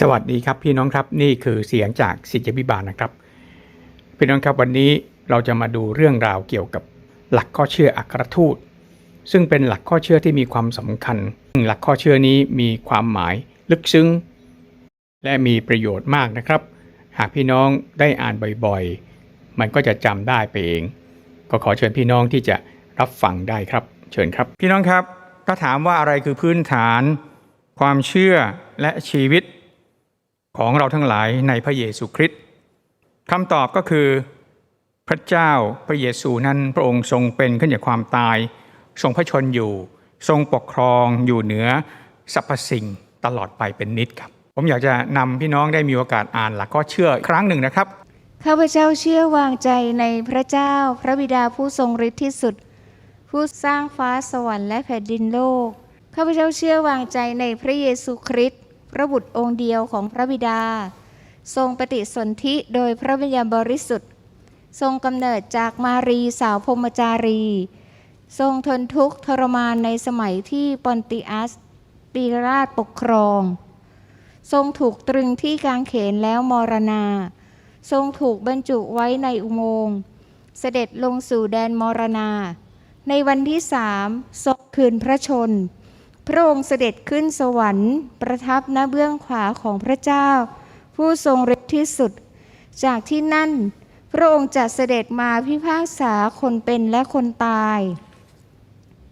สวัสดีครับพี่น้องครับนี่คือเสียงจากสิทธิพิบาลนะครับ พี่น้องครับวันนี้เราจะมาดูเรื่องราวเกี่ยวกับหลักข้อเชื่ออัครทูต ซึ่งเป็นหลักข้อเชื่อที่มีความสำคัญซึ่งหลักข้อเชื่อนี้มีความหมายลึกซึ้ง และมีประโยชน์มากนะครับ หากพี่น้องได้อ่านบ่อยๆ มันก็จะจำได้ไปเอง ก็ขอเชิญพี่น้องที่จะรับฟังได้ครับ เชิญครับ พี่น้องครับถ้าถามว่าอะไรคือพื้นฐาน ความเชื่อและชีวิต ของเราทั้งหลายในพระเยซูคริสต์คำตอบก็คือ พระเจ้าพระเยซูนั้นพระองค์ทรงเป็นขึ้นจากความตาย ทรงพระชนอยู่ ทรงปกครองอยู่เหนือสรรพสิ่งตลอดไปเป็นนิจครับ ผมอยากจะนำพี่น้องได้มีโอกาสอ่านหลักก็เชื่อครั้งหนึ่งนะครับข้าพเจ้าเชื่อวางใจในพระเจ้าพระบิดาผู้ทรงฤทธิ์ที่สุด ผู้สร้างฟ้าสวรรค์และแผ่นดินโลกข้าพเจ้าเชื่อวางใจในพระเยซูคริสต์ ระบุตรองค์เดียวของพระบิดา ทรงปฏิสนธิโดยพระวิญญาณบริสุทธิ์ ทรงกำเนิดจากมารีสาวพรหมจารี ทรงทนทุกข์ทรมานในสมัยที่ปอนติอัสปีราชปกครอง ทรงถูกตรึงที่กางเขนแล้วมรณา ทรงถูกบรรจุไว้ในอุโมงค์เสด็จลงสู่แดนมรณา ในวันที่สามทรงคืนพระชน พระองค์เสด็จขึ้นสวรรค์ ประทับณเบื้องขวาของพระเจ้า ผู้ทรงฤทธิ์ที่สุด จากที่นั่น พระองค์จะเสด็จมาพิพากษาคนเป็นและคนตาย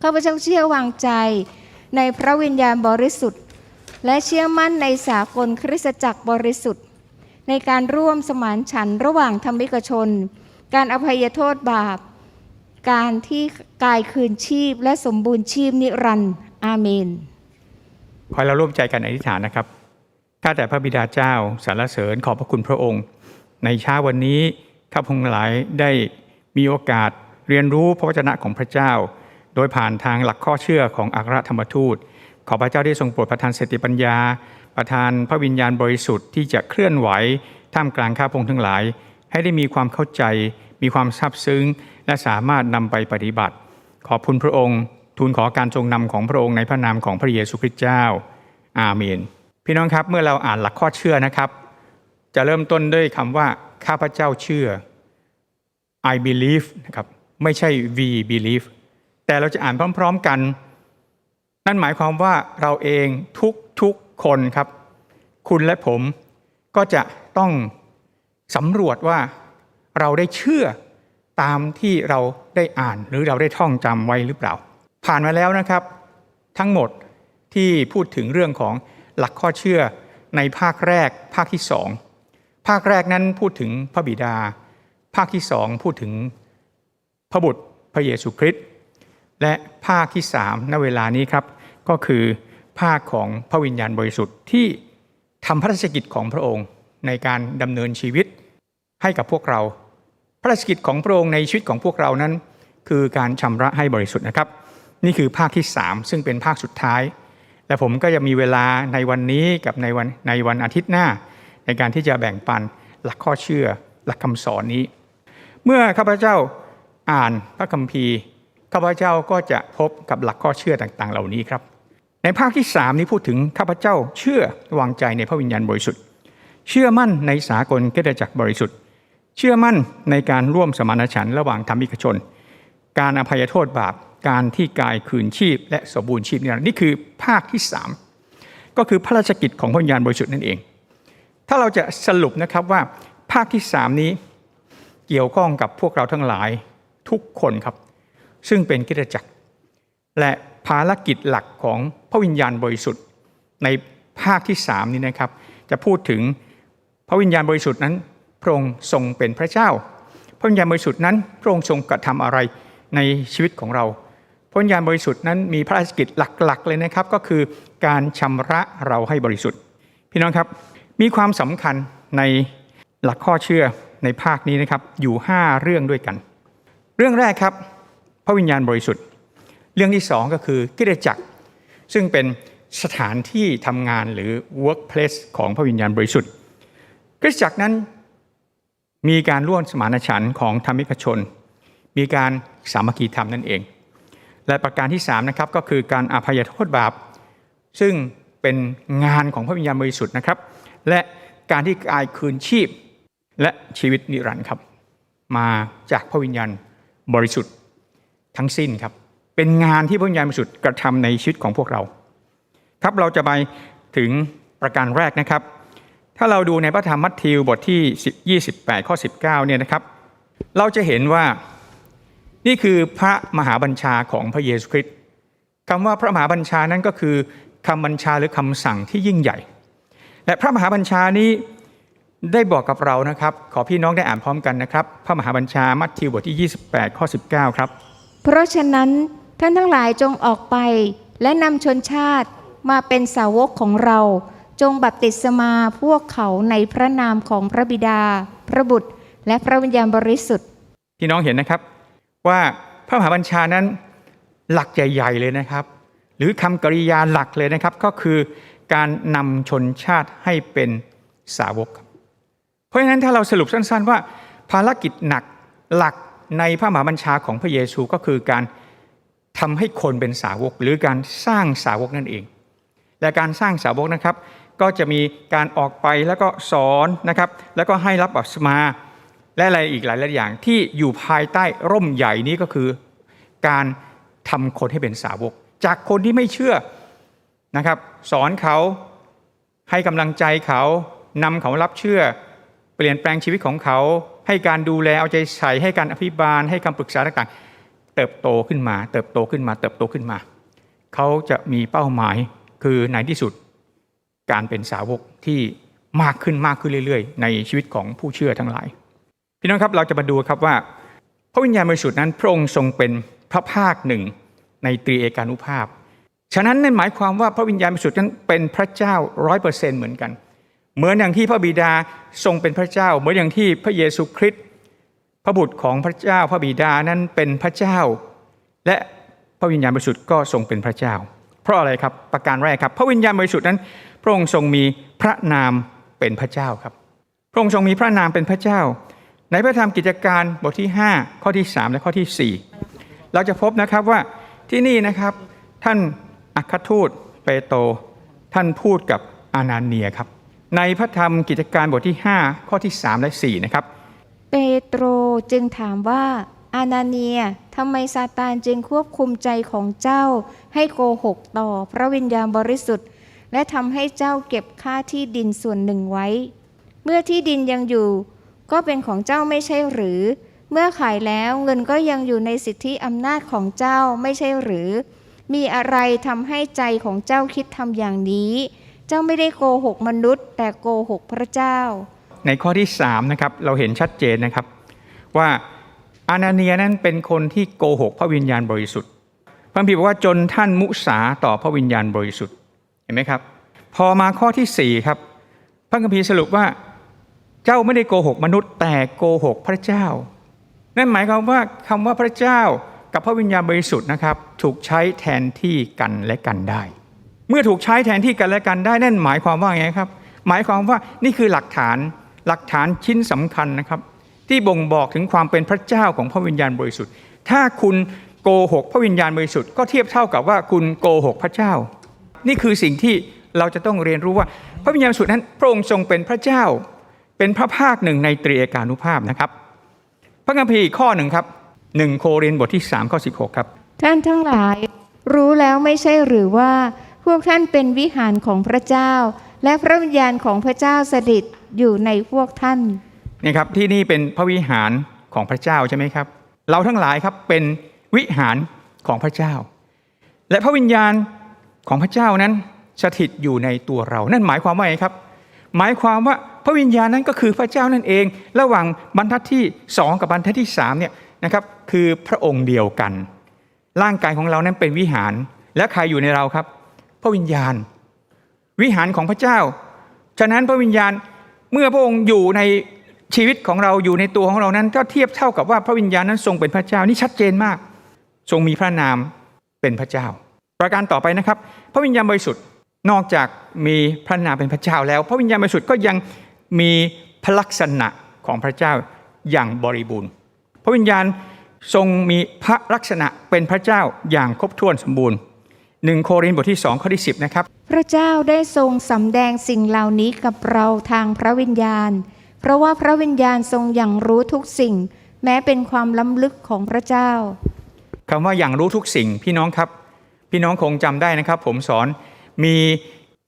ข้าพเจ้าเชื่อวางใจในพระวิญญาณบริสุทธิ์ และเชื่อมั่นในสากลคริสตจักรบริสุทธิ์ ในการร่วมสมานฉันท์ระหว่างธรรมิกชน การอภัยโทษบาป การที่กายคืนชีพและสมบูรณ์ชีพนิรันดร์ อาเมน ขอเราร่วมใจกันอธิษฐานนะครับข้าแต่พระบิดาเจ้าสรรเสริญขอบพระคุณพระองค์ ในเช้าวันนี้ข้าพงหลายได้มีโอกาสเรียนรู้พระวจนะของพระเจ้า โดยผ่านทางหลักข้อเชื่อของอัครธรรมทูต ขอพระเจ้าได้ทรงโปรดประทานสติปัญญา ประทานพระวิญญาณบริสุทธิ์ที่จะเคลื่อนไหวท่ามกลางข้าพงทั้งหลาย ให้ได้มีความเข้าใจ มีความซาบซึ้ง และสามารถนำไปปฏิบัติ ขอบคุณพระองค์ ทูลขอการทรงนำของพระองค์ในพระนามของพระเยซูคริสต์เจ้า อาเมน พี่น้องครับเมื่อเราอ่านหลักข้อเชื่อนะครับ จะเริ่มต้นด้วยคำว่าข้าพเจ้าเชื่อ I believe นะครับไม่ใช่ we believe แต่เราจะอ่านพร้อม ๆกัน นั่นหมายความว่าเราเองทุกทุกๆคนครับ คุณและผมก็จะต้องสำรวจว่าเราได้เชื่อตามที่เราได้อ่านหรือเราได้ท่องจำไว้หรือเปล่า ผ่านมาแล้วนะครับ ทั้งหมดที่พูดถึงเรื่องของหลักข้อเชื่อในภาคแรกภาคที่สองภาคแรกนั้นพูดถึงพระบิดา ภาคที่สองพูดถึงพระบุตรพระเยซูคริสต์และภาคที่สามณเวลานี้ครับ ก็คือภาคของพระวิญญาณบริสุทธิ์ที่ทำพระราชกิจของพระองค์ในการดำเนินชีวิตให้กับพวกเรา พระราชกิจของพระองค์ในชีวิตของพวกเรานั้น คือการชำระให้บริสุทธิ์นะครับ นี่คือภาคที่ 3 ซึ่งเป็นภาคสุดท้าย และผมก็จะมีเวลาในวันนี้กับในวันในวันอาทิตย์หน้า ในการที่จะแบ่งปันหลักข้อเชื่อหลักคำสอนนี้ เมื่อข้าพเจ้าอ่านพระคัมภีร์ข้าพเจ้าก็จะพบกับหลักข้อเชื่อต่างๆ เหล่านี้ครับ ในภาคที่ 3 นี้พูดถึงข้าพเจ้าเชื่อวางใจในพระวิญญาณบริสุทธิ์ เชื่อมั่นในสากลคริสตจักรบริสุทธิ์ เชื่อมั่นในการร่วมสมานฉันท์ระหว่างธรรมิกชน การอภัยโทษบาป การที่กายคืนชีพ และสมบูรณ์ชีพนี่นี่คือภาคที่ 3 ก็คือพระราชกิจของพระวิญญาณบริสุทธิ์นั่นเอง ถ้าเราจะสรุปนะครับว่าภาคที่ 3 นี้เกี่ยวข้องกับพวกเราทั้งหลายทุกคนครับ ซึ่งเป็นคริสตจักร และภารกิจหลักของพระวิญญาณบริสุทธิ์ ในภาคที่ 3 นี้นะครับ จะพูดถึงพระวิญญาณบริสุทธิ์นั้นพระองค์ทรงเป็นพระเจ้า พระวิญญาณบริสุทธิ์นั้นพระองค์ทรงกระทำอะไรในชีวิตของเรา พระวิญญาณบริสุทธิ์นั้นมีพระราชกิจหลักๆ เลยนะครับ ก็คือการชำระเราให้บริสุทธิ์ พี่น้องครับมีความสำคัญในหลักข้อเชื่อในภาคนี้นะครับอยู่ 5 เรื่องด้วยกัน เรื่องแรกครับ พระวิญญาณบริสุทธิ์ เรื่องที่สองก็คือกิจจักร ซึ่งเป็นสถานที่ทำงานหรือ workplace ของพระวิญญาณบริสุทธิ์คริสตจักรนั้นมีการร่วมสมานฉันท์ของธรรมิกชน มีการสามัคคีธรรมนั่นเอง และประการที่3นะครับก็คือการอภัยโทษบาป ซึ่งเป็นงานของพระวิญญาณบริสุทธิ์นะครับ และการที่กายคืนชีพ และชีวิตนิรันดร์ครับ มาจากพระวิญญาณบริสุทธิ์ทั้งสิ้นครับ เป็นงานที่พระวิญญาณบริสุทธิ์กระทำในชีวิตของพวกเรา ครับเราจะไปถึงประการแรกนะครับ ถ้าเราดูในพระธรรมมัทธิวบทที่ 28 ข้อ 19เนี่ยนะครับ เราจะเห็นว่า นี่คือพระมหาบัญชาของพระเยซูคริสต์คำว่าพระมหาบัญชานั้นก็คือคำบัญชาหรือคำสั่งที่ยิ่งใหญ่ และพระมหาบัญชานี้ได้บอกกับเรานะครับ ขอพี่น้องได้อ่านพร้อมกันนะครับ พระมหาบัญชามัทธิวบทที่ 28 ข้อ 19 ครับ เพราะฉะนั้นท่านทั้งหลายจงออกไป และนำชนชาติมาเป็นสาวกของเรา จงบัพติศมาพวกเขาในพระนามของพระบิดา พระบุตร และพระวิญญาณบริสุทธิ์ พี่น้องเห็นนะครับ ว่าพระมหาบัญชานั้นหลักใหญ่ ๆ เลยนะครับ หรือคำกริยาหลักเลยนะครับ ก็คือการนำชนชาติให้เป็นสาวก เพราะฉะนั้นถ้าเราสรุปสั้น ๆ ว่า ภารกิจหนักหลักในพระมหาบัญชาของพระเยซูก็คือการทำให้คนเป็นสาวก หรือการสร้างสาวกนั่นเอง และการสร้างสาวกนะครับ ก็จะมีการออกไปแล้วก็สอนนะครับ แล้วก็ให้รับบัพติศมา และอะไรอีกหลายๆอย่างที่อยู่ภายใต้ร่มใหญ่นี้ก็คือการทำคนให้เป็นสาวก จากคนที่ไม่เชื่อนะครับ สอนเขาให้กำลังใจเขานำเขารับเชื่อ เปลี่ยนแปลงชีวิตของเขา ให้การดูแลเอาใจใส่ให้การอภิบาล ให้คำปรึกษาต่างๆ เติบโตขึ้นมา เติบโตขึ้นมา เติบโตขึ้นมา เขาจะมีเป้าหมายคือในที่สุดการเป็นสาวกที่มากขึ้นมากขึ้นเรื่อย ๆ ในชีวิตของผู้เชื่อทั้งหลาย พี่น้องครับเราจะมาดูครับว่า พระวิญญาณบริสุทธิ์นั้น พระองค์ทรงเป็นพระภาคหนึ่งในตรีเอกานุภาพ ฉะนั้นนั่นหมายความว่าพระวิญญาณบริสุทธิ์นั้นเป็นพระเจ้าร้อยเปอร์เซ็นต์เหมือนกัน เหมือนอย่างที่พระบิดาทรงเป็นพระเจ้า เหมือนอย่างที่พระเยซูคริสต์พระบุตรของพระเจ้า พระบิดานั้นเป็นพระเจ้า และพระวิญญาณบริสุทธิ์ก็ทรงเป็นพระเจ้า เพราะอะไรครับประการแรกครับ พระวิญญาณบริสุทธิ์นั้น พระองค์ทรงมีพระนามเป็นพระเจ้าครับ พระองค์ทรงมีพระนามเป็นพระเจ้า ในพระธรรมกิจการบทที่ 5 ข้อที่ 3 และข้อที่ 4 เราจะพบนะครับว่าที่นี่นะครับท่านอัครทูตเปโตรท่านพูดกับอานาเนียครับ ในพระธรรมกิจการบทที่ 5 ข้อที่ 3 และ 4 นะครับ เปโตรจึงถามว่าอานาเนียทำไมซาตานจึงควบคุมใจของเจ้า ให้โกหกต่อพระวิญญาณบริสุทธิ์ และทำให้เจ้าเก็บค่าที่ดินส่วนหนึ่งไว้ เมื่อที่ดินยังอยู่ ก็เป็นของเจ้าไม่ใช่หรือ เมื่อขายแล้วเงินก็ยังอยู่ในสิทธิอำนาจของเจ้าไม่ใช่หรือ มีอะไรทำให้ใจของเจ้าคิดทำอย่างนี้ เจ้าไม่ได้โกหกมนุษย์ แต่โกหกพระเจ้า ในข้อที่3นะครับเราเห็นชัดเจนนะครับ ว่าอานาเนียนั้นเป็นคนที่โกหกพระวิญญาณบริสุทธิ์พระคัมภีร์บอกว่าจนท่านมุสาต่อพระวิญญาณบริสุทธิ์เห็นไหมครับ พอมาข้อที่4ครับพระคัมภีร์สรุปว่า เจ้าไม่ได้โกหกมนุษย์ แต่โกหกพระเจ้า นั่นหมายความว่าคำว่าพระเจ้ากับพระวิญญาณบริสุทธิ์นะครับ ถูกใช้แทนที่กันและกันได้ เมื่อถูกใช้แทนที่กันและกันได้นั่นหมายความว่าไงครับ หมายความว่านี่คือหลักฐานหลักฐานชิ้นสำคัญนะครับ ที่บ่งบอกถึงความเป็นพระเจ้าของพระวิญญาณบริสุทธิ์ ถ้าคุณโกหกพระวิญญาณบริสุทธิ์ก็เทียบเท่ากับว่าคุณโกหกพระเจ้า นี่คือสิ่งที่เราจะต้องเรียนรู้ว่า พระวิญญาณบริสุทธิ์นั้นพระองค์ทรงเป็นพระเจ้า เป็นพระภาคหนึ่งในตรีเอกานุภาพนะครับ พระคัมภีร์อีกข้อหนึ่งครับหนึ่งโครินธ์บทที่3ข้อ16 ครับ ท่านทั้งหลาย รู้แล้วไม่ใช่หรือว่า พวกท่านเป็นวิหารของพระเจ้า และพระวิญญาณของพระเจ้าสถิตอยู่ในพวกท่านนี่ครับที่นี่เป็นพระวิหารของพระเจ้าใช่ไหมครับ เราทั้งหลายครับเป็นวิหารของพระเจ้า และพระวิญญาณของพระเจ้านั้นสถิตอยู่ในตัวเรา นั่นหมายความว่าไงครับ หมายความว่า พระวิญญาณนั้นก็คือพระเจ้านั่นเอง ระหว่างบรรทัดที่ 2 กับบรรทัดที่3เนี่ยนะครับคือพระองค์เดียวกัน ร่างกายของเรานั้นเป็นวิหาร และใครอยู่ในเราครับ พระวิญญาณ วิหารของพระเจ้า ฉะนั้นพระวิญญาณเมื่อพระองค์อยู่ในชีวิตของเราอยู่ในตัวของเรานั้นก็เทียบเท่ากับว่าพระวิญญาณนั้นทรงเป็นพระเจ้านี่ชัดเจนมาก ทรงมีพระนามเป็นพระเจ้า ประการต่อไปนะครับ พระวิญญาณบริสุทธิ์นอกจากมีพระนามเป็นพระเจ้าแล้ว พระวิญญาณบริสุทธิ์ก็ยัง มีพระลักษณะของพระเจ้าอย่างบริบูรณ์ พระวิญญาณทรงมีพระลักษณะเป็นพระเจ้าอย่างครบถ้วนสมบูรณ์หนึ่งโครินธ์บทที่2ข้อที่10นะครับ พระเจ้าได้ทรงสำแดงสิ่งเหล่านี้กับเราทางพระวิญญาณ เพราะว่าพระวิญญาณทรงอย่างรู้ทุกสิ่ง แม้เป็นความล้ำลึกของพระเจ้าคำว่าอย่างรู้ทุกสิ่งพี่น้องครับ พี่น้องคงจำได้นะครับ ผมสอนมี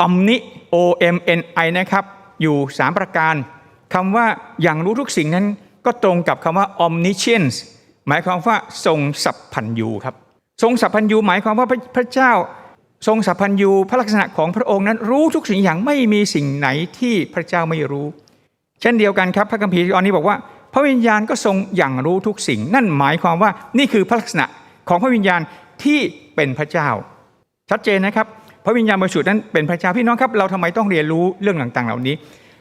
omni o m n i นะครับ อยู่ 3 ประการคำว่าอย่างรู้ทุกสิ่งนั้นก็ตรงกับคำว่า omniscience หมายความว่าทรงสัพพัญญูครับ ทรงสัพพัญญูหมายความว่าพระพระเจ้า ทรงสัพพัญญูพระลักษณะของพระองค์นั้นรู้ทุกสิ่งอย่างไม่มีสิ่งไหนที่พระเจ้าไม่รู้ เช่นเดียวกันครับพระคัมภีร์ตอนนี้บอกว่า พระวิญญาณก็ทรงอย่างรู้ทุกสิ่ง นั่นหมายความว่านี่คือพระลักษณะของพระวิญญาณที่เป็นพระเจ้า ชัดเจนนะครับ พระวิญญาณบริสุทธิ์นั้นเป็นพระเจ้าพี่น้องครับ เราทำไมต้องเรียนรู้เรื่องต่างๆ เหล่านี้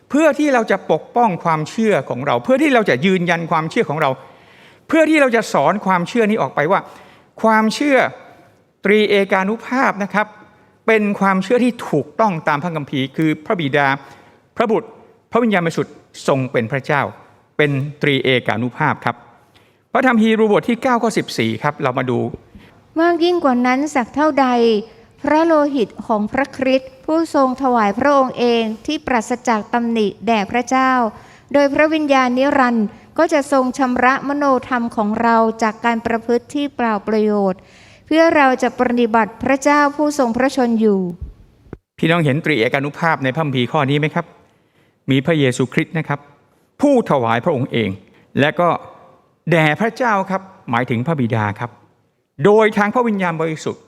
เพื่อที่เราจะปกป้องความเชื่อของเรา เพื่อที่เราจะยืนยันความเชื่อของเรา เพื่อที่เราจะสอนความเชื่อนี้ออกไปว่า ความเชื่อตรีเอกานุภาพนะครับ เป็นความเชื่อที่ถูกต้องตามพระคัมภีร์คือพระบิดา พระบุตร พระวิญญาณบริสุทธิ์ทรงเป็นพระเจ้า เป็นตรีเอกานุภาพครับพระธรรมฮีรูบทที่9ข้อ14ครับเรามาดูมากยิ่งกว่านั้นสักเท่าใด พระโลหิตของพระคริสต์ผู้ทรงถวายพระองค์เองที่ปราศจากตำหนิแด่พระเจ้า โดยพระวิญญาณนิรันดร์ก็จะทรงชำระมโนธรรมของเราจากการประพฤติที่เปล่าประโยชน์ เพื่อเราจะปฏิบัติพระเจ้าผู้ทรงพระชนอยู่ พี่น้องเห็นตรีเอกานุภาพในพระคัมภีร์ข้อนี้ไหมครับ มีพระเยซูคริสต์นะครับ ผู้ถวายพระองค์เอง และก็แด่พระเจ้าครับหมายถึงพระบิดาครับ โดยทางพระวิญญาณบริสุทธิ์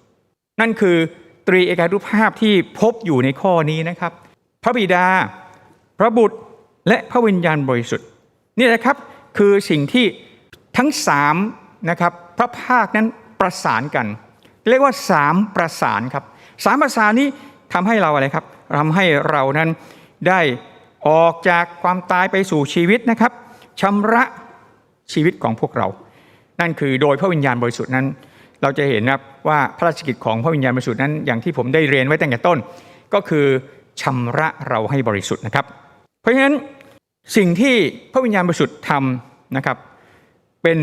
นั่นคือ ตรีเอกานุภาพที่พบอยู่ในข้อนี้นะครับ พระบิดา พระบุตรและพระวิญญาณบริสุทธิ์นี่แหละครับคือสิ่งที่ทั้งสามนะครับพระภาคนั้นประสานกัน เรียกว่าสามประสานครับสามประสานนี้ทำให้เราอะไรครับทำให้เรานั้นได้ออกจากความตายไปสู่ชีวิตนะครับชำระชีวิตของพวกเรา นั่นคือโดยพระวิญญาณบริสุทธิ์นั้น เราจะเห็นนะครับว่าพระราชกิจของพระวิญญาณบริสุทธิ์นั้นอย่างที่ผมได้เรียนไว้ตั้งแต่ต้น ก็คือชำระเราให้บริสุทธิ์นะครับ เพราะฉะนั้นสิ่งที่พระวิญญาณบริสุทธิ์ทำนะครับ เป็น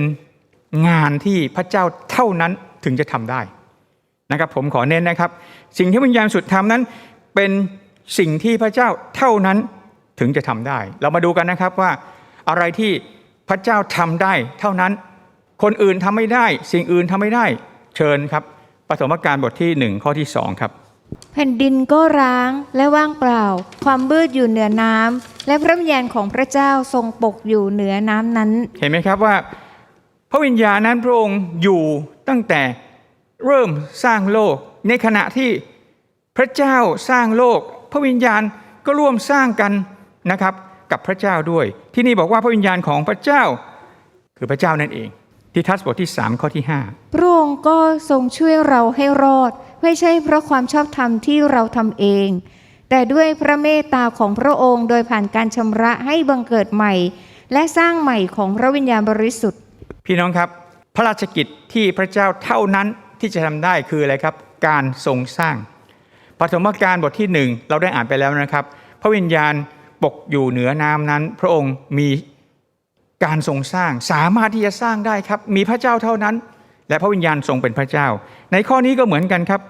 งานที่พระเจ้าเท่านั้นถึงจะทำได้นะครับ ผมขอเน้นนะครับ สิ่งที่วิญญาณบริสุทธิ์ทำนั้น เป็นสิ่งที่พระเจ้าเท่านั้นถึงจะทำได้ เรามาดูกันนะครับว่าอะไรที่พระเจ้าทำได้เท่านั้น คนอื่นทำไม่ได้ สิ่งอื่นทำไม่ได้ เชิญครับปฐมกาลบทที่หนึ่งข้อที่สองครับ แผ่นดินก็ร้างและว่างเปล่า ความมืดอยู่เหนือน้ำและพระวิญญาณของพระเจ้าทรงปกอยู่เหนือน้ำนั้น เห็นไหมครับว่า พระวิญญาณนั้นพระองค์อยู่ตั้งแต่เริ่มสร้างโลก ในขณะที่พระเจ้าสร้างโลก พระวิญญาณก็ร่วมสร้างกันนะครับ กับพระเจ้าด้วย ที่นี่บอกว่าพระวิญญาณของพระเจ้าคือพระเจ้านั่นเอง ที่ทัสบทที่ 3 ข้อที่พระองค์ก็ทรงช่วยเราให้รอด ไม่ใช่เพราะความชอบธรรมที่เราทำเอง แต่ด้วยพระเมตตาของพระองค์โดยผ่านการชำระให้บังเกิดใหม่ และสร้างใหม่ของพระวิญญาณบริสุทธิ์5พี่น้องครับ พระราชกิจที่พระเจ้าเท่านั้นที่จะทำได้คืออะไรครับ การทรงสร้างปฐมกาลบทที่หนึ่งเราได้อ่านไปแล้วนะครับ พระวิญญาณปกอยู่เหนือน้ำนั้น พระองค์มี การทรงสร้างสามารถที่จะสร้างได้ครับ มีพระเจ้าเท่านั้น และพระวิญญาณทรงเป็นพระเจ้า ในข้อนี้ก็เหมือนกันครับ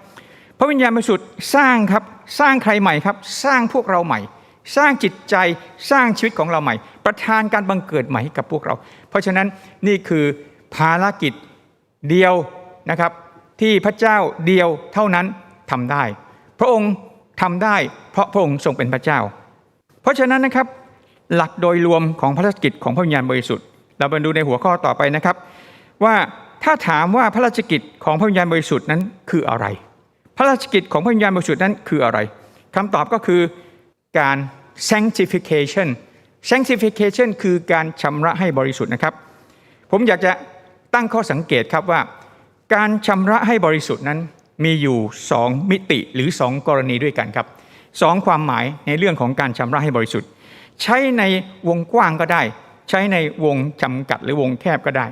พระวิญญาณบริสุทธิ์สร้างครับสร้างใครใหม่ครับ สร้างพวกเราใหม่ สร้างจิตใจสร้างชีวิตของเราใหม่ ประทานการบังเกิดใหม่ให้กับพวกเรา เพราะฉะนั้นนี่คือภารกิจเดียวนะครับ ที่พระเจ้าเดียวเท่านั้นทำได้ พระองค์ทำได้เพราะพระองค์ทรงเป็นพระเจ้า เพราะฉะนั้นนะครับ หลักโดยรวมของพระราชกิจของพระวิญญาณบริสุทธิ์ เรามาดูในหัวข้อต่อไปนะครับ ว่าถ้าถามว่าพระราชกิจของพระวิญญาณบริสุทธิ์นั้นคืออะไร พระราชกิจของพระวิญญาณบริสุทธิ์นั้นคืออะไรคำตอบก็คือการ sanctification sanctification คือการชำระให้บริสุทธิ์นะครับ ผมอยากจะตั้งข้อสังเกตครับว่า การชำระให้บริสุทธิ์นั้นมีอยู่ 2 มิติหรือ 2 กรณีด้วยกันครับสองความหมายในเรื่องของการชำระให้บริสุทธิ์ ใช้ในวงกว้างก็ได้ ใช้ในวงจำกัดหรือวงแคบก็ได้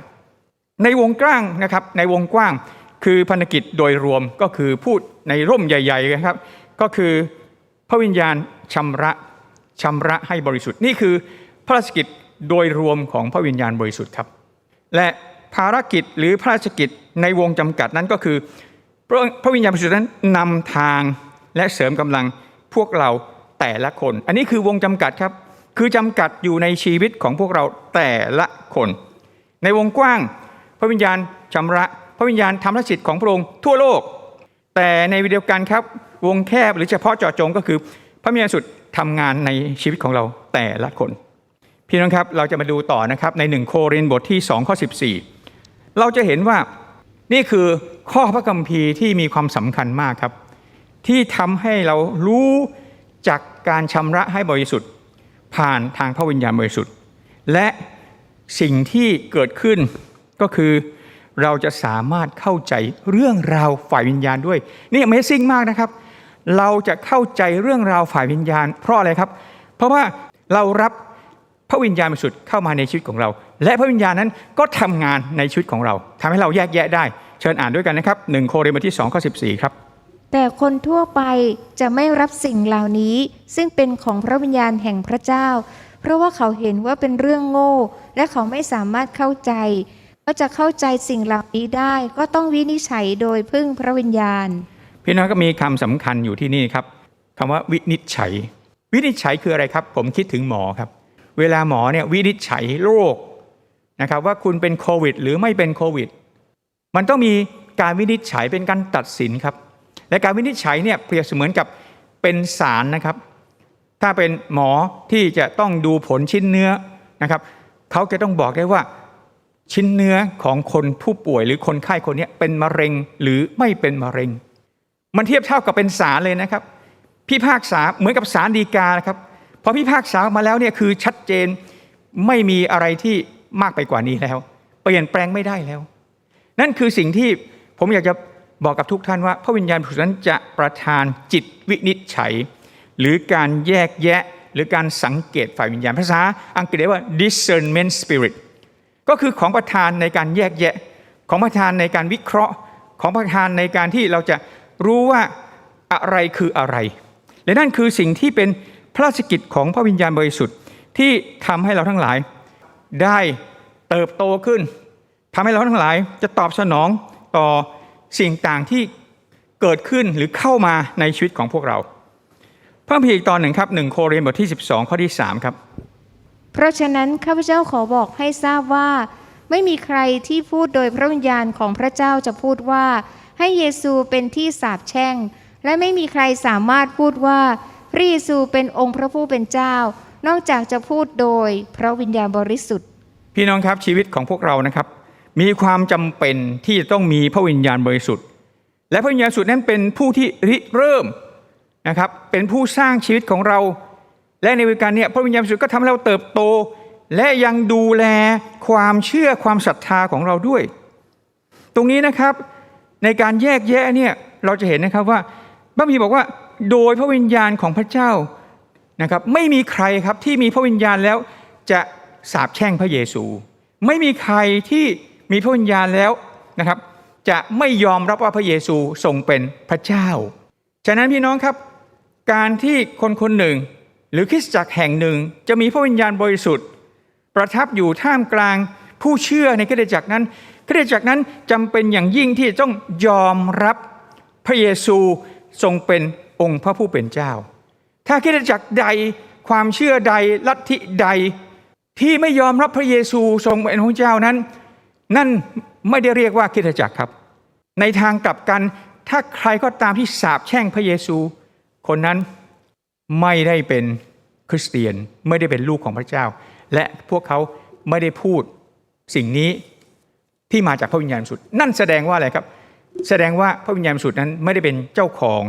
ในวงกว้างนะครับในวงกว้างคือพันธกิจโดยรวมก็คือพูดในร่มใหญ่ๆนะครับ ก็คือพระวิญญาณชำระชำระให้บริสุทธิ์นี่คือพระราชกิจโดยรวมของพระวิญญาณบริสุทธิ์ครับ และภารกิจหรือพระราชกิจในวงจำกัดนั้นก็คือ พระพระวิญญาณบริสุทธิ์นั้นนำทางและเสริมกำลังพวกเราแต่ละคน อันนี้คือวงจำกัดครับ คือจำกัดอยู่ในชีวิตของพวกเราแต่ละคน ในวงกว้าง พระวิญญาณชำระ พระวิญญาณทำพระสิทธิ์ของพระองค์ทั่วโลก แต่ในวิดีโอกันครับ วงแคบหรือเฉพาะเจาะจงก็คือ พระวิญญาณสุดทำงานในชีวิตของเราแต่ละคน พี่น้องครับเราจะมาดูต่อนะครับในหนึ่งโครินบทที่2ข้อ14 เราจะเห็นว่านี่คือข้อพระคัมภีร์ที่มีความสำคัญมากครับ ที่ทำให้เรารู้จากการชำระให้บริสุทธิ์ ผ่านทางพระวิญญาณบริสุทธิ์ และสิ่งที่เกิดขึ้นก็คือเราจะสามารถเข้าใจเรื่องราวฝ่ายวิญญาณด้วย นี่ Amazing มากนะครับ เราจะเข้าใจเรื่องราวฝ่ายวิญญาณ เพราะอะไรครับ เพราะว่าเรารับพระวิญญาณบริสุทธิ์เข้ามาในชีวิตของเรา และพระวิญญาณนั้นก็ทำงานในชีวิตของเราทำให้เราแยกแยะได้ เชิญอ่านด้วยกันนะครับ1โครินธ์บทที่2ข้อ14ครับ แต่คนทั่วไปจะไม่รับสิ่งเหล่านี้ ซึ่งเป็นของพระวิญญาณแห่งพระเจ้า เพราะว่าเขาเห็นว่าเป็นเรื่องโง่ และเขาไม่สามารถเข้าใจ ก็จะเข้าใจสิ่งเหล่านี้ได้ ก็ต้องวินิจฉัยโดยพึ่งพระวิญญาณ พี่น้องก็มีคำสำคัญอยู่ที่นี่ครับคำว่าวินิจฉัย วินิจฉัยคืออะไรครับ ผมคิดถึงหมอครับ เวลาหมอเนี่ยวินิจฉัยโรคนะครับว่าคุณเป็นโควิด หรือไม่เป็นโควิด มันต้องมีการวินิจฉัยเป็นการตัดสินครับ และการวินิจฉัยเนี่ยเปรียบเสมือนกับเป็นศาลนะครับ ถ้าเป็นหมอที่จะต้องดูผลชิ้นเนื้อนะครับเขาจะต้องบอกได้ว่าชิ้นเนื้อของคนผู้ป่วยหรือคนไข้คนนี้เป็นมะเร็งหรือไม่เป็นมะเร็ง มันเทียบเท่ากับเป็นศาลเลยนะครับ พิพากษาเหมือนกับศาลฎีกานะครับพอพิพากษามาแล้วเนี่ยคือชัดเจนไม่มีอะไรที่มากไปกว่านี้แล้ว เปลี่ยนแปลงไม่ได้แล้ว นั่นคือสิ่งที่ผมอยากจะ บอกกับทุกท่านว่า พระวิญญาณบริสุทธิ์นั้นจะประทานจิตวินิจฉัย หรือการแยกแยะหรือการสังเกตฝ่ายวิญญาณภาษาอังกฤษเรียกว่า discernment spirit ก็คือของประธานในการแยกแยะ ของประธานในการวิเคราะห์ ของประธานในการที่เราจะรู้ว่าอะไรคืออะไร และนั่นคือสิ่งที่เป็นพระราชกิจของพระวิญญาณบริสุทธิ์ที่ทำให้เราทั้งหลายได้เติบโตขึ้นทำให้เราทั้งหลายจะตอบสนองต่อ สิ่งต่างที่เกิดขึ้นหรือเข้ามาในชีวิตของพวกเราเพิ่มอีกตอนหนึ่งครับหนึ่งโครินธ์บทที่ 12 ข้อที่ 3 ครับ เพราะฉะนั้นข้าพเจ้าขอบอกให้ทราบว่า ไม่มีใครที่พูดโดยพระวิญญาณของพระเจ้าจะพูดว่า ให้เยซูเป็นที่สาปแช่ง และไม่มีใครสามารถพูดว่าพระเยซูเป็นองค์พระผู้เป็นเจ้า นอกจากจะพูดโดยพระวิญญาณบริสุทธิ์ พี่น้องครับชีวิตของพวกเรานะครับ มีความจำเป็นที่จะต้องมีพระวิญญาณบริสุทธิ์ และพระวิญญาณบริสุทธิ์นั้นเป็นผู้ที่ริเริ่มนะครับเป็นผู้สร้างชีวิตของเรา และในวิการเนี้พระวิญญาณบริสุทธิ์ก็ทำให้เราเติบโต และยังดูแลความเชื่อความศรัทธาของเราด้วย ตรงนี้นะครับในการแยกแยะเนี่ยเราจะเห็นนะครับว่าพระบีบอกว่าโดยพระวิญญาณของพระเจ้านะครับไม่มีใครครับที่มีพระวิญญาณแล้วจะสาปแช่งพระเยซู ไม่มีใครที่ มีพระวิญญาณแล้วนะครับ จะไม่ยอมรับว่าพระเยซูทรงเป็นพระเจ้า ฉะนั้นพี่น้องครับ การที่คนคนหนึ่ง หรือคริสตจักรแห่งหนึ่ง จะมีพระวิญญาณบริสุทธิ์ ประทับอยู่ท่ามกลางผู้เชื่อในคริสตจักรนั้นคริสตจักรนั้นจำเป็นอย่างยิ่งที่จะต้องยอมรับพระเยซูทรงเป็นองค์พระผู้เป็นเจ้า ถ้าคริสตจักรใดความเชื่อใดลัทธิใดที่ไม่ยอมรับพระเยซูทรงเป็นพระเจ้านั้น นั่นไม่ได้เรียกว่าคริสตจักรครับ ในทางกลับกันถ้าใครก็ตามที่สาปแช่งพระเยซู คนนั้นไม่ได้เป็นคริสเตียนไม่ได้เป็นลูกของพระเจ้า และพวกเขาไม่ได้พูดสิ่งนี้ที่มาจากพระวิญญาณสุทธิ์นั่นแสดงว่าอะไรครับ แสดงว่าพระวิญญาณสุทธิ์นั้นไม่ได้เป็นเจ้าของ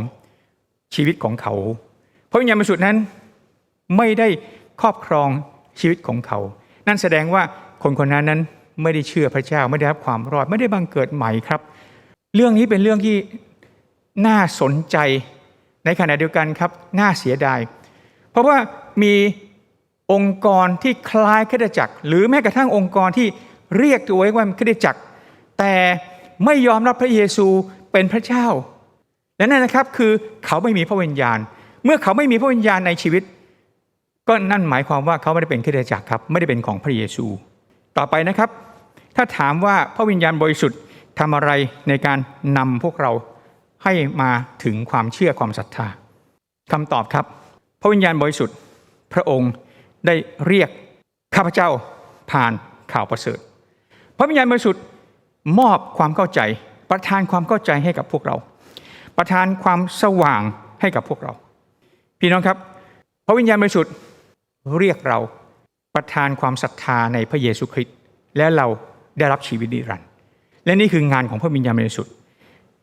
ชีวิตของเขา พระวิญญาณสุทธิ์นั้นไม่ได้ครอบครองชีวิตของเขา นั่นแสดงว่าคนคนนั้นนั้น ไม่ได้เชื่อพระเจ้าไม่ได้รับความรอดไม่ได้บังเกิดใหม่ครับ เรื่องนี้เป็นเรื่องที่น่าสนใจในขณะเดียวกันครับน่าเสียดาย เพราะว่ามีองค์กรที่คล้ายคริสจักร หรือแม้กระทั่งองค์กรที่เรียกตัวเองว่าคริสจักร แต่ไม่ยอมรับพระเยซูเป็นพระเจ้า และนั่นนะครับคือเขาไม่มีพระวิญญาณ เมื่อเขาไม่มีพระวิญญาณในชีวิต ก็นั่นหมายความว่าเขาไม่ได้เป็นคริสจักรครับไม่ได้เป็นของพระเยซู ต่อไปนะครับ ถ้าถามว่าพระวิญญาณบริสุทธิ์ทำอะไรในการนำพวกเราให้มาถึงความเชื่อความศรัทธาคำตอบครับ พระวิญญาณบริสุทธิ์พระองค์ได้เรียกข้าพเจ้าผ่านข่าวประเสริฐ พระวิญญาณบริสุทธิ์มอบความเข้าใจ ประทานความเข้าใจให้กับพวกเรา ประทานความสว่างให้กับพวกเรา พี่น้องครับ พระวิญญาณบริสุทธิ์เรียกเราประทานความศรัทธาในพระเยซูคริสต์และเรา ได้รับชีวิตนิรันดร์และนี่คืองานของพระวิญญาณบริสุทธิ์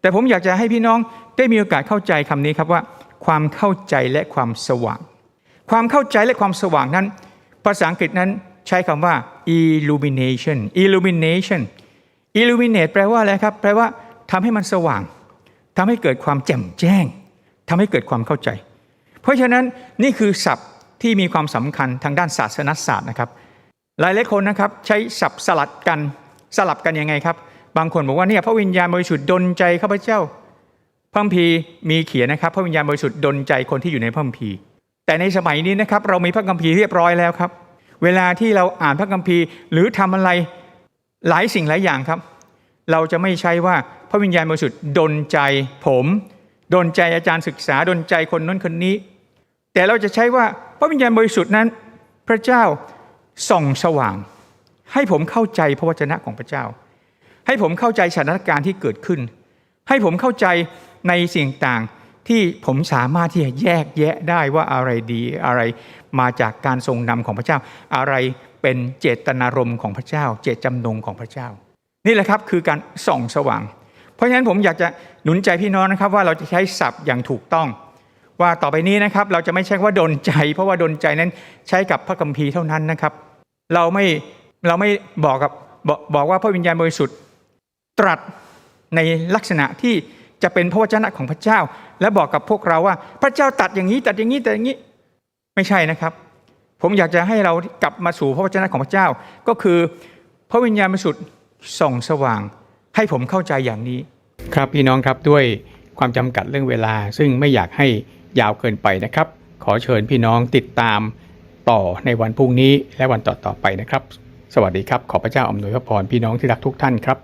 แต่ผมอยากจะให้พี่น้องได้มีโอกาสเข้าใจคำนี้ครับว่า ความเข้าใจและความสว่าง ความเข้าใจและความสว่างนั้น ภาษาอังกฤษนั้นใช้คำว่า illumination illumination illuminate แปลว่าอะไรครับ แปลว่าทำให้มันสว่างทำให้เกิดความแจ่มแจ้งทำให้เกิดความเข้าใจ เพราะฉะนั้นนี่คือศัพท์ที่มีความสำคัญทางด้านศาสนศาสตร์นะครับ หลายหลายคนนะครับใช้ศัพท์สลัดกัน สลับกันยังไงครับ บางคนบอกว่าเนี่ยพระวิญญาณบริสุทธิ์ดลใจข้าพเจ้าพระคัมภีร์มีเขียนนะครับ พระวิญญาณบริสุทธิ์ดลใจคนที่อยู่ในพระคัมภีร์ แต่ในสมัยนี้นะครับเรามีพระคัมภีร์เรียบร้อยแล้วครับ เวลาที่เราอ่านพระคัมภีร์หรือทำอะไรหลายสิ่งหลายอย่างครับ เราจะไม่ใช่ว่าพระวิญญาณบริสุทธิ์ดลใจผมดลใจอาจารย์ศึกษาดลใจคนนั้นคนนี้ แต่เราจะใช้ว่าพระวิญญาณบริสุทธิ์นั้น พระเจ้าส่องสว่าง ให้ผมเข้าใจพระวจนะของพระเจ้า ให้ผมเข้าใจสถานการณ์ที่เกิดขึ้น ให้ผมเข้าใจในสิ่งต่างที่ผมสามารถที่จะแยกแยะได้ว่าอะไรดีอะไรมาจากการทรงนำของพระเจ้า อะไรเป็นเจตนารมณ์ของพระเจ้า เจตจำนงของพระเจ้า นี่แหละครับคือการส่องสว่าง เพราะฉะนั้นผมอยากจะหนุนใจพี่น้องนะครับ ว่าเราจะใช้ศัพท์อย่างถูกต้อง ว่าต่อไปนี้นะครับ เราจะไม่ใช่ว่าดนใจ เพราะว่าดนใจนั้นใช้กับพระคัมภีร์เท่านั้นนะครับ เราไม่ เราไม่บอกกับบอกบอกว่าพระวิญญาณบริสุทธิ์ตรัสในลักษณะที่จะเป็นพระวจนะของพระเจ้า และบอกกับพวกเราว่า พระเจ้าตัดอย่างนี้ตัดอย่างนี้ตัดอย่างนี้ไม่ใช่นะครับ ผมอยากจะให้เรากลับมาสู่พระวจนะของพระเจ้า ก็คือพระวิญญาณบริสุทธิ์ส่องสว่าง ให้ผมเข้าใจอย่างนี้ ครับพี่น้องครับด้วยความจำกัดเรื่องเวลา ซึ่งไม่อยากให้ยาวเกินไปนะครับ ขอเชิญพี่น้องติดตามต่อในวันพรุ่งนี้และวันต่อๆไปนะครับ สวัสดีครับ ขอพระเจ้าอำนวยพระพรพี่น้องที่รักทุกท่านครับ